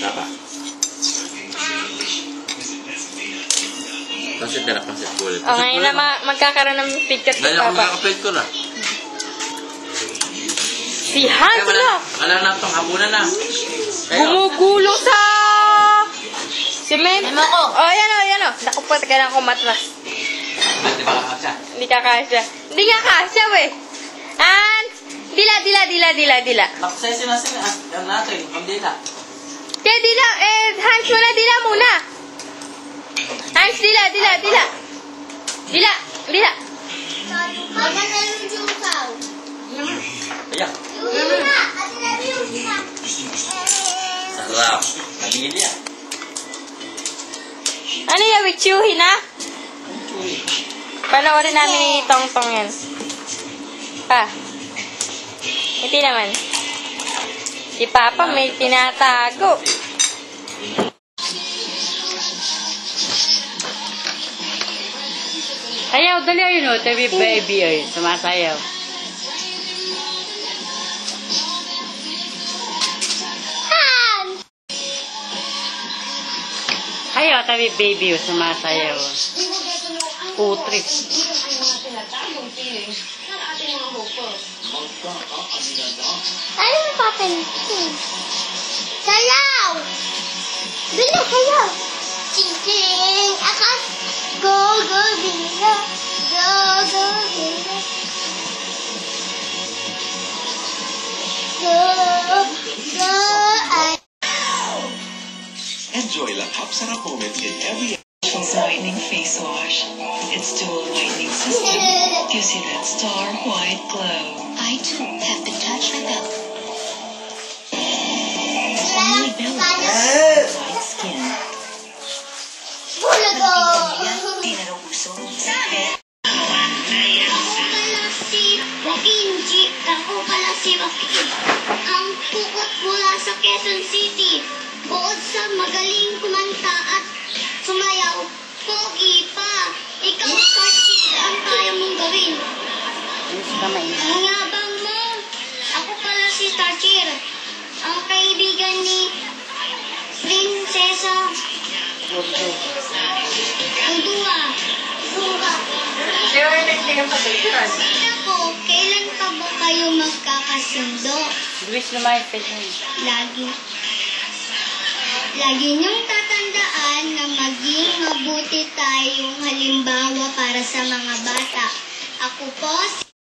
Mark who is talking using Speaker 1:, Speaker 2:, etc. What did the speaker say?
Speaker 1: Napa. Pansit na na, pansit ko ulit.
Speaker 2: O, ngayon na ma- magkakaroon ng picture si
Speaker 1: Ngayon ako
Speaker 2: Papa.
Speaker 1: makakapit ko na.
Speaker 2: Si Hans
Speaker 1: wala,
Speaker 2: na!
Speaker 1: wala na itong hapunan na. Kayo.
Speaker 2: Gumugulong sa... Cement.
Speaker 3: Ano ko?
Speaker 2: O, yan o, yan o. Naku po, kailangan ko matras.
Speaker 1: Di ba kakasya?
Speaker 2: Hindi ka kasya. Hindi nga kasya, we. Hans! Dila, dila, dila, dila, dila.
Speaker 1: Nakasaya na sila. Yan natin, pambila.
Speaker 2: Kaya dila, eh, Hans muna, dila muna. Hans, dila, dila, dila. Dila, dila.
Speaker 1: Ayan. Sarap. Pamilya.
Speaker 2: Ano yung witchuhin, ha? Panoorin namin ni Tong Tong yan. Pa. Hindi naman. Si Papa may tinatago.
Speaker 3: Ayaw, dali ayun o. Tabi baby ay. Sumasayaw. Ayaw, tabi baby o. Sumasayaw. Putri.
Speaker 4: Ano yung papen? Sayaw! Bilo, sayaw! Ching-ching! Akas! Go, go, bilo! Go, go, bilo! Go, go, ay!
Speaker 5: Enjoy Lakap Sarap moments in every
Speaker 6: Facials Whitening Face Wash. Its dual whitening system gives you that star white glow.
Speaker 4: I too have been touched by Bella. Si Wakin. Ang pukot mula sa Quezon City. Bukod sa magaling kumanta at sumayaw, pogi pa. Ikaw kasi ang kaya mong gawin. Ang yabang mo. Ako pala si Tachir. Ang kaibigan ni Prinsesa Udua. Udua. Ako, kailan pa ba kayo magkakasundo?
Speaker 3: Luis yung
Speaker 4: Lagi. Lagi niyong tatandaan na maging mabuti tayong halimbawa para sa mga bata. Ako po si